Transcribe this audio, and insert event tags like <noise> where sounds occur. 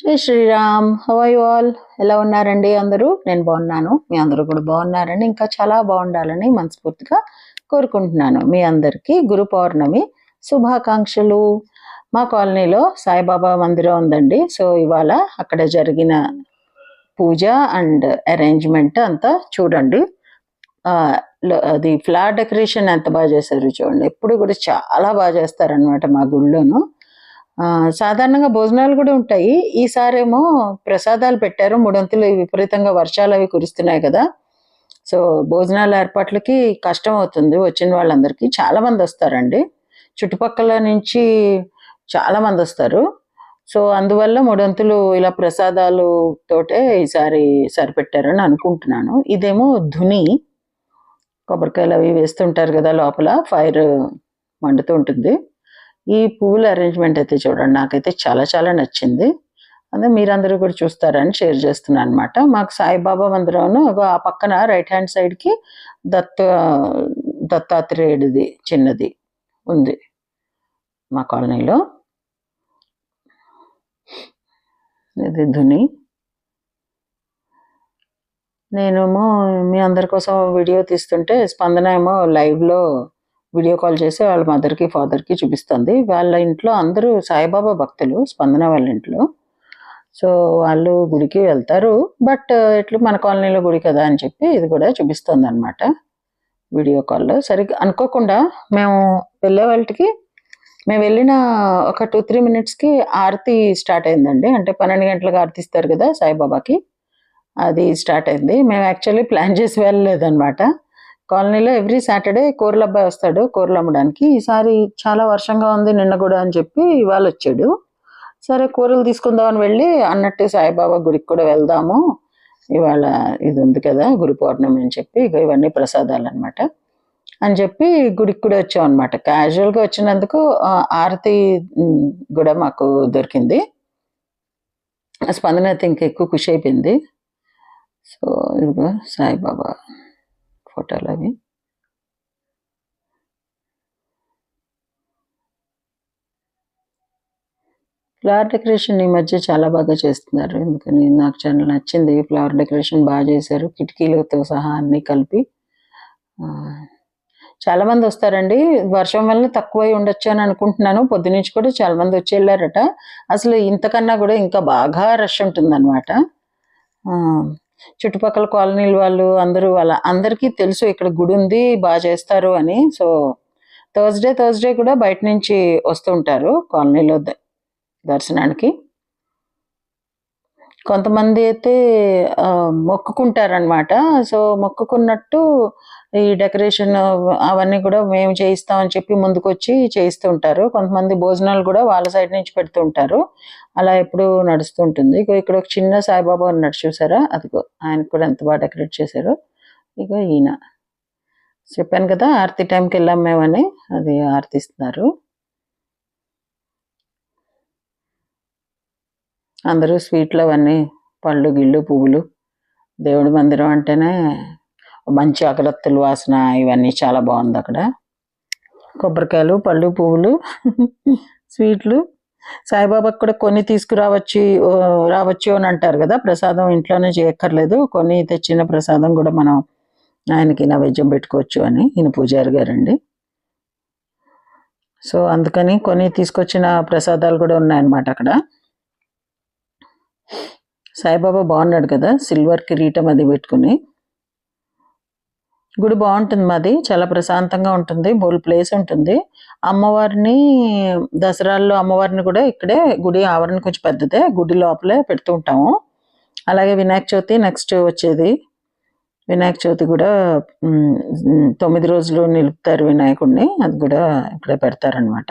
జై శ్రీరామ్ హవై ఆల్ ఎలా ఉన్నారండి అందరూ? నేను బాగున్నాను. మీ అందరూ కూడా బాగున్నారని ఇంకా చాలా బాగుండాలని మనస్ఫూర్తిగా కోరుకుంటున్నాను. మీ అందరికీ గురు పౌర్ణమి శుభాకాంక్షలు. మా కాలనీలో సాయిబాబా మందిరం ఉందండి. సో ఇవాళ అక్కడ జరిగిన పూజ అండ్ అరేంజ్మెంట్ అంతా చూడండి. అది ఫ్లవర్ డెకరేషన్ ఎంత బాగా చేశారు చూడండి. ఎప్పుడు కూడా చాలా బాగా చేస్తారనమాట మా గుళ్ళోను. సాధారణంగా భోజనాలు కూడా ఉంటాయి. ఈసారేమో ప్రసాదాలు పెట్టారు. మూడొంతులు విపరీతంగా వర్షాలు అవి కురుస్తున్నాయి కదా. సో భోజనాల ఏర్పాట్లకి కష్టం అవుతుంది వచ్చిన వాళ్ళందరికీ. చాలా మంది వస్తారండి. చుట్టుపక్కల నుంచి చాలా మంది వస్తారు. సో అందువల్ల మూడొంతులు ఇలా ప్రసాదాలు తోటే ఈసారి సరిపెట్టారని అనుకుంటున్నాను. ఇదేమో ధుని. కొబ్బరికాయలు అవి వేస్తుంటారు కదా లోపల. ఫైర్ మండుతూ ఉంటుంది. ఈ పువ్వుల అరేంజ్మెంట్ అయితే చూడండి నాకైతే చాలా చాలా నచ్చింది. అదే మీరందరూ కూడా చూస్తారని షేర్ చేస్తున్నాను అనమాట మాకు సాయిబాబా మందిరంను ఆ పక్కన రైట్ హ్యాండ్ సైడ్కి దత్త దత్తాత్రేయుడిది చిన్నది ఉంది మా కాలనీలో. ఇది ధుని. నేనేమో మీ అందరి కోసం వీడియో తీస్తుంటే స్పందన ఏమో లైవ్లో వీడియో కాల్ చేసి వాళ్ళ మదర్కి ఫాదర్కి చూపిస్తుంది. వాళ్ళ ఇంట్లో అందరూ సాయిబాబా భక్తులు స్పందన వాళ్ళ ఇంట్లో. సో వాళ్ళు గుడికి వెళ్తారు. బట్ ఎట్లు మన కాలనీలో గుడి కదా అని చెప్పి ఇది కూడా చూపిస్తుంది అనమాట వీడియో కాల్లో. సరిగ్గా అనుకోకుండా మేము వెళ్ళే వాళ్ళకి మేము వెళ్ళిన ఒక టూ త్రీ మినిట్స్కి ఆరతి స్టార్ట్ అయిందండి. అంటే పన్నెండు గంటలకు ఆరతి ఇస్తారు కదా సాయిబాబాకి. అది స్టార్ట్ అయింది. మేము యాక్చువల్లీ ప్లాన్ చేసి వెళ్ళలేదన్నమాట. కాలనీలో ఎవ్రీ సాటర్డే కూరల అబ్బాయి వస్తాడు కూరలు అమ్మడానికి ఈసారి చాలా వర్షంగా ఉంది నిన్న కూడా అని చెప్పి ఇవాళ వచ్చాడు. సరే కూరలు తీసుకుందామని వెళ్ళి అన్నట్టు సాయిబాబా గుడికి కూడా వెళ్దాము. ఇవాళ ఇది ఉంది కదా గురు పౌర్ణమి అని చెప్పి ఇక ఇవన్నీ ప్రసాదాలు అనమాట అని చెప్పి గుడికి కూడా వచ్చాం అనమాట క్యాజువల్గా వచ్చినందుకు ఆరతి కూడా మాకు దొరికింది. స్పందన అయితే ఇంకా ఎక్కువ ఖుషి అయిపోయింది. సో ఇదిగో సాయిబాబా. ఫోటోలు అవి. ఫ్లవర్ డెకరేషన్ ఈ మధ్య చాలా బాగా చేస్తున్నారు. ఎందుకని నాకు చాలా నచ్చింది. ఫ్లవర్ డెకరేషన్ బాగా చేశారు. కిటికీలతో సహా అన్ని కలిపి. చాలామంది చాలా మంది వస్తారండి. వర్షం వల్ల తక్కువై ఉండొచ్చు అని అనుకుంటున్నాను. పొద్దునుంచి కూడా చాలా మంది వచ్చి వెళ్ళారట. అసలు ఇంతకన్నా కూడా ఇంకా బాగా రష్ ఉంటుందన్నమాట. చుట్టుపక్కల కాలనీల వాళ్ళు అందరూ వాళ్ళ అందరికీ తెలుసు ఇక్కడ గుడి ఉంది బాగా చేస్తారు అని. సో థర్స్డే థర్స్డే కూడా బయట నుంచి వస్తుంటారు కాలనీలో దర్శనానికి. కొంతమంది అయితే మొక్కుకుంటారనమాట సో మొక్కుకున్నట్టు ఈ డెకరేషన్ అవన్నీ కూడా మేము చేయిస్తామని చెప్పి ముందుకొచ్చి చేయిస్తూ ఉంటారు కొంతమంది భోజనాలు కూడా వాళ్ళ సైడ్ నుంచి పెడుతూ ఉంటారు. అలా ఎప్పుడు నడుస్తుంటుంది ఇక్కడ ఒక చిన్న సాయిబాబా ఉన్నాడు చూసారా? అదిగో ఆయన కూడా ఎంత బాగా డెకరేట్ చేశారు. ఇగో ఈయన. చెప్పాను కదా ఆర్తి టైంకి వెళ్ళాం మేమని. అది ఆర్తిస్తున్నారు. అందరూ స్వీట్లు అవన్నీ పళ్ళు గిళ్ళు పువ్వులు. దేవుడి మందిరం అంటేనే మంచి అగరత్తులు వాసన ఇవన్నీ చాలా బాగుంది అక్కడ. కొబ్బరికాయలు పళ్ళు పువ్వులు <laughs> స్వీట్లు. సాయిబాబాకి కూడా కొన్ని తీసుకురావచ్చు ఓ, రావచ్చు అని అంటారు కదా ప్రసాదం ఇంట్లోనే చేయక్కర్లేదు. కొన్ని తెచ్చిన ప్రసాదం కూడా మనం ఆయనకి నైవేద్యం పెట్టుకోవచ్చు అని ఈయన పూజారి గారండి. సో అందుకని కొన్ని తీసుకొచ్చిన ప్రసాదాలు కూడా ఉన్నాయన్నమాట అక్కడ. సాయిబాబా బాగున్నాడు కదా సిల్వర్ కిరీటం అది పెట్టుకుని. గుడి బాగుంటుంది మాది చాలా ప్రశాంతంగా ఉంటుంది బోల్ ప్లేస్ ఉంటుంది. అమ్మవారిని దసరాల్లో అమ్మవారిని కూడా ఇక్కడే గుడి ఆవరణ కొంచెం పెద్దదే గుడి లోపలే పెడుతూ ఉంటాము. అలాగే వినాయక చవితి నెక్స్ట్ వచ్చేది. వినాయక చవితి కూడా తొమ్మిది రోజులు నిలుపుతారు వినాయకుడిని అది కూడా ఇక్కడే పెడతారనమాట